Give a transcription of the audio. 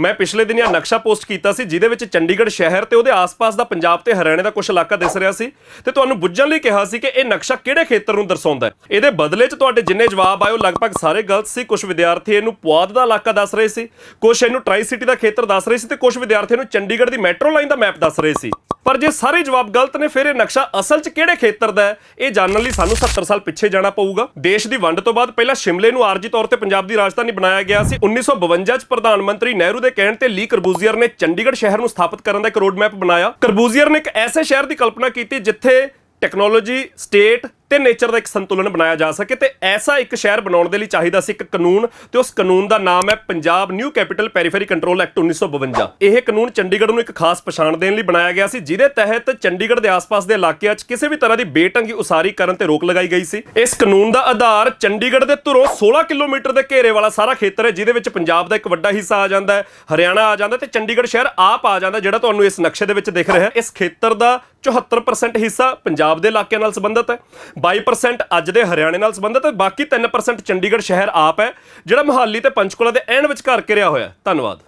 ਮੈਂ ਪਿਛਲੇ ਦਿਨੀ ਆ ਨਕਸ਼ਾ ਪੋਸਟ ਕੀਤਾ ਸੀ, ਜਿਹਦੇ ਵਿੱਚ ਚੰਡੀਗੜ੍ਹ ਸ਼ਹਿਰ ਤੇ ਉਹਦੇ ਆਸ-ਪਾਸ ਦਾ ਪੰਜਾਬ ਤੇ ਹਰਿਆਣੇ ਦਾ ਕੁਝ ਇਲਾਕਾ ਦਿਸ ਰਿਹਾ ਸੀ ਤੇ ਤੁਹਾਨੂੰ ਬੁੱਝਣ ਲਈ ਕਿਹਾ ਸੀ ਕਿ ਇਹ ਨਕਸ਼ਾ ਕਿਹੜੇ ਖੇਤਰ ਨੂੰ ਦਰਸਾਉਂਦਾ ਹੈ? ਇਹਦੇ ਬਦਲੇ 'ਚ ਤੁਹਾਡੇ ਜਿੰਨੇ ਜਵਾਬ ਆਏ, ਉਹ ਲਗਭਗ ਸਾਰੇ ਗਲਤ ਸੀ। ਕੁਝ ਵਿਦਿਆਰਥੀ ਇਹਨੂੰ ਪੁਆਧ ਦਾ ਇਲਾਕਾ ਦੱਸ ਰਹੇ ਸੀ ਕੁਝ ਇਹਨੂੰ ਟਰਾਈ ਸਿਟੀ ਦਾ ਖੇਤਰ ਦੱਸ ਰਹੇ ਸੀ ਤੇ ਕੁਝ ਵਿਦਿਆਰਥੀ ਇਹਨੂੰ ਚੰਡੀਗੜ੍ਹ ਦੀ ਮੈਟਰੋ ਲਾਈਨ ਦਾ ਮੈਪ ਦੱਸ ਰਹੇ ਸੀ। ਪਰ ਜੇ ਸਾਰੇ ਜਵਾਬ ਗਲਤ ਨੇ, ਫਿਰ ਇਹ ਨਕਸ਼ਾ ਅਸਲ 'ਚ ਕਿਹੜੇ ਖੇਤਰ ਦਾ ਹੈ? ਇਹ ਜਾਣਨ ਲਈ ਸਾਨੂੰ 70 ਸਾਲ ਪਿੱਛੇ ਜਾਣਾ ਪਊਗਾ। ਦੇਸ਼ ਦੀ ਵੰਡ ਤੋਂ ਬਾਅਦ ਪਹਿਲਾਂ ਸ਼ਿਮਲੇ ਨੂੰ ਆਰਜੀ ਤੌਰ ਤੇ ਪੰਜਾਬ ਦੀ ਰਾਜਧਾਨੀ ਬਣਾਇਆ ਗਿਆ ਸੀ। 1952 'ਚ ਪ੍ਰਧਾਨ ਮੰਤਰੀ ਨਹਿਰੂ ਦੇ ਕਹਿਣ ਤੇ ਲੀ ਕਰਬੂਜ਼ੀਅਰ ਨੇ ਚੰਡੀਗੜ੍ਹ ਸ਼ਹਿਰ ਨੂੰ ਸਥਾਪਿਤ ਕਰਨ ਦਾ ਇੱਕ ਰੋਡ ਮੈਪ ਬਣਾਇਆ। ਕਰਬੂਜ਼ੀਅਰ ਨੇ ਇੱਕ ਐਸੇ ਸ਼ਹਿਰ ਦੀ ਕਲਪਨਾ ਕੀਤੀ ਜਿੱਥੇ ਟੈਕਨੋਲੋਜੀ, ਸਟੇਟ ਤੇ ਨੇਚਰ ਦਾ ਇੱਕ ਸੰਤੁਲਨ ਬਣਾਇਆ ਜਾ ਸਕੇ ਤੇ ਐਸਾ ਇੱਕ ਸ਼ਹਿਰ ਬਣਾਉਣ ਦੇ ਲਈ ਚਾਹੀਦਾ ਸੀ ਇੱਕ ਕਾਨੂੰਨ ਤੇ ਉਸ ਕਾਨੂੰਨ ਦਾ ਨਾਮ ਹੈ Punjab new capital periphery control act 1952 ਇਹ ਕਾਨੂੰਨ ਚੰਡੀਗੜ੍ਹ ਨੂੰ ਇੱਕ ਖਾਸ ਪਛਾਣ ਦੇਣ ਲਈ ਬਣਾਇਆ ਗਿਆ ਸੀ, ਜਿਹਦੇ ਤਹਿਤ ਚੰਡੀਗੜ੍ਹ ਦੇ ਆਸ-ਪਾਸ ਦੇ ਇਲਾਕਿਆਂ 'ਚ ਕਿਸੇ ਵੀ ਤਰ੍ਹਾਂ ਦੀ ਬੇਢੰਗੀ ਉਸਾਰੀ ਕਰਨ ਤੇ ਰੋਕ ਲਗਾਈ ਗਈ ਸੀ। ਇਸ ਕਾਨੂੰਨ ਦਾ ਆਧਾਰ ਚੰਡੀਗੜ੍ਹ ਦੇ ਧੁਰੋਂ 16 ਕਿਲੋਮੀਟਰ ਦੇ ਘੇਰੇ ਵਾਲਾ ਸਾਰਾ ਖੇਤਰ ਹੈ, ਜਿਹਦੇ ਵਿੱਚ ਪੰਜਾਬ ਦਾ ਇੱਕ ਵੱਡਾ ਹਿੱਸਾ ਆ ਜਾਂਦਾ ਹੈ, ਹਰਿਆਣਾ ਆ ਜਾਂਦਾ ਤੇ ਚੰਡੀਗੜ੍ਹ ਸ਼ਹਿਰ ਆਪ ਆ ਜਾਂਦਾ ਜਿਹੜਾ ਤੁਹਾਨੂੰ ਇਸ ਨਕਸ਼ੇ ਦੇ ਵਿੱਚ ਦਿਖ ਰਿਹਾ ਹੈ। ਇਸ ਖੇਤਰ ਦਾ 74% ਹਿੱਸਾ ਪੰਜਾਬ ਦੇ ਇਲਾਕਿਆਂ ਨਾਲ ਸੰਬੰਧਿਤ ਹੈ। 22% ਅੱਜ ਦੇ ਹਰਿਆਣੇ ਨਾਲ ਸੰਬੰਧਿਤ ਹੈ ਬਾਕੀ 3% ਚੰਡੀਗੜ੍ਹ ਸ਼ਹਿਰ ਆਪ ਹੈ, ਜਿਹੜਾ ਮੁਹਾਲੀ ਤੇ ਪੰਚਕੁਲਾ ਦੇ ਐਨ ਵਿਚਕਾਰ ਘਿਰਿਆ ਹੋਇਆ ਧੰਨਵਾਦ।